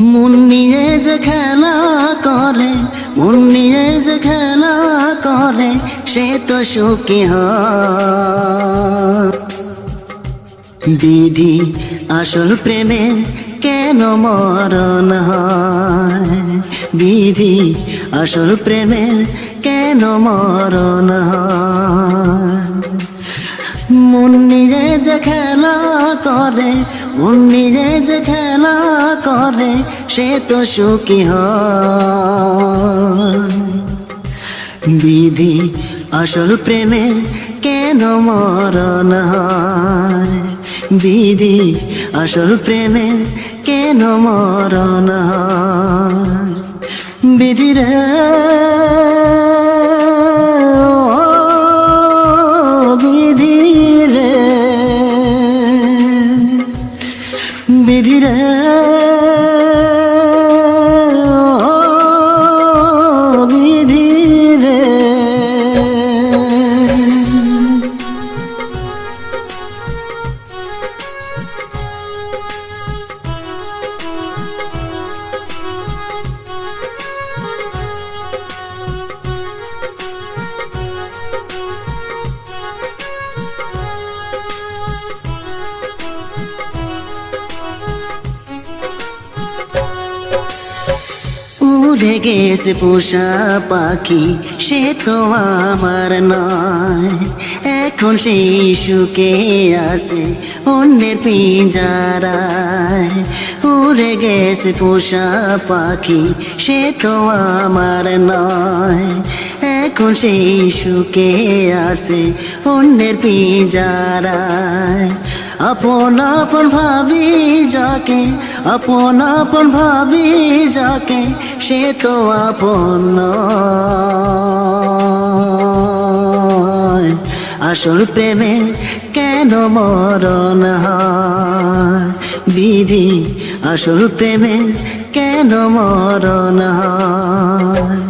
মন নিয়ে যে খেলা করে, মন নিয়ে যে খেলা করে, সে তো সুখী দিদি, আসল প্রেমে কেন মরণ হয়? দিদি, আসল প্রেমের কেন মরণ হয়? মন নিজে যে খেলা করে মন নিজে যে খেলা করে, সে তো সুখী বিধি আসল প্রেমে কেন মরণ বিধি আসল প্রেমে কেন মরণ হয়? বিধি রে বিধি উড়ে গেছে পোষা পাখি, সে তো আমার নয়। এখন সেই সুখে আসে অন্যের পিঞ্জারায়। উড়ে গেছে পোষা পাখি, সে তো আমার নয়। এখন সেই সুখে আসে অন্যের পিঞ্জারায়। আপন আপন ভাবি যাকে, আপন আপন ভাবি যাকে সে তো আপন। আসল প্রেমে কেন মরণ হয় বিধি আসল প্রেমে কেন মরণ হয়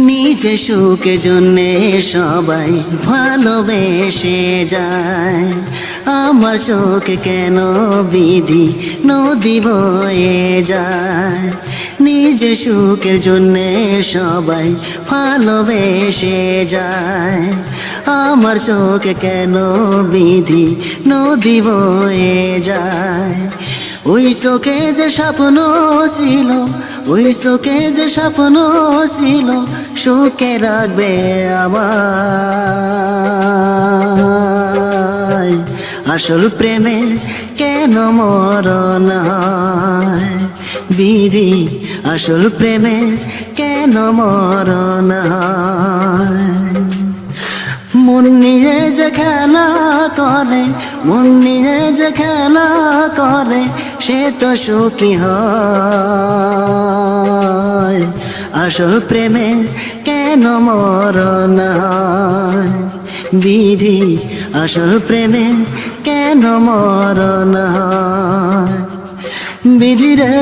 নিজে সুখে জন্যে সবাই ভালোবেসে যায়। আমার সুখ কেন বিধি নদী বয়ে যায়? নিজে সুখের জন্যে সবাই ভালোবেসে যায়। আমার সুখ কেন বিধি নদী বয়ে যায়? ওই চোখে যে স্বপ্ন ছিল ওই চোখে যে স্বপ্ন ছিল, সুখে রাখবে আমার আসল প্রেমে কেন মরণ বিধি, আসল প্রেমে কেন মরণ হয়? মন নিয়ে যে খেলা করে, মন নিয়ে যে খেলা করে সে তো সুখী হয়। আসল প্রেমে কেন মরণ বিধি, আসল প্রেমে কেন মরণ বিধি রে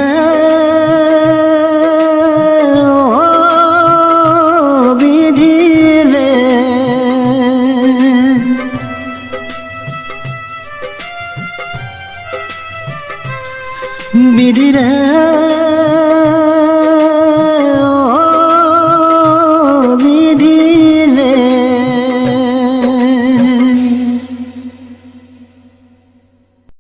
ಬಿಡಿರ